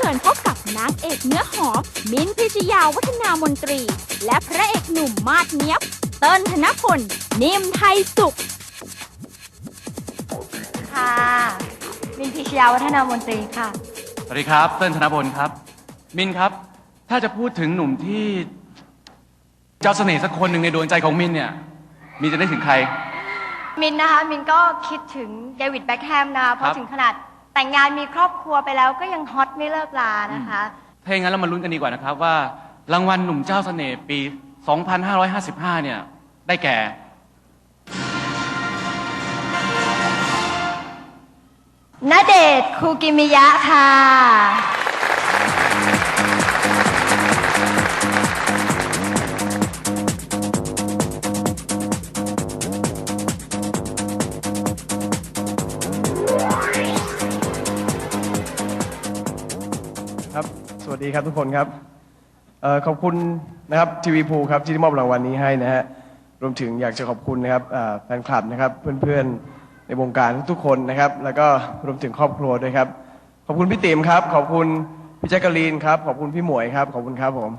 ชิญพบกับนางเอกเนื้อหอม มินท์พิชยาวัฒนามนตรี และพระเอกหนุ่มมาดเนี้ยบ เติ้ลธนพล นิ่มไทยสุข ค่ะมินพิชยาวัฒนามนตรีค่ะ สวัสดีครับ เติ้ลธนพลครับ มินครับ ถ้าจะพูดถึงหนุ่มที่ เจ้าเสน่ห์สักคนหนึ่งในดวงใจของมินเนี่ย มินจะได้ถึงใคร มินนะคะมินก็คิดถึงเดวิดแบ็คแฮมนะคะเพราะถึงขนาด แต่งงานมีครอบครัวไปแล้วก็ยังฮอตไม่เลิกลานะคะ ถ้าอย่างนั้นเรามาลุ้นกันดีกว่านะครับว่ารางวัลหนุ่มเจ้าเสน่ห์ปี 2555 เนี่ย ได้แก่ ณเดชน์คูกิมิยะค่ะ ครับ สวัสดีครับทุกคนครับออขอบคุณนะครับทีวีภูครับที่ได้มอบรางวัลนี้ให้นะฮะรวมถึงอยากจะขอบคุณนะครับแฟนคลับนะครับเพื่อนๆในวงการทุกๆคนนะครับ แล้วก็รวมถึงครอบครัวด้วยครับ ขอบคุณพี่ติ๋มครับ ขอบคุณพี่แจ๊กกะลีนครับ ขอบคุณพี่หมวยครับ ขอบคุณครับผม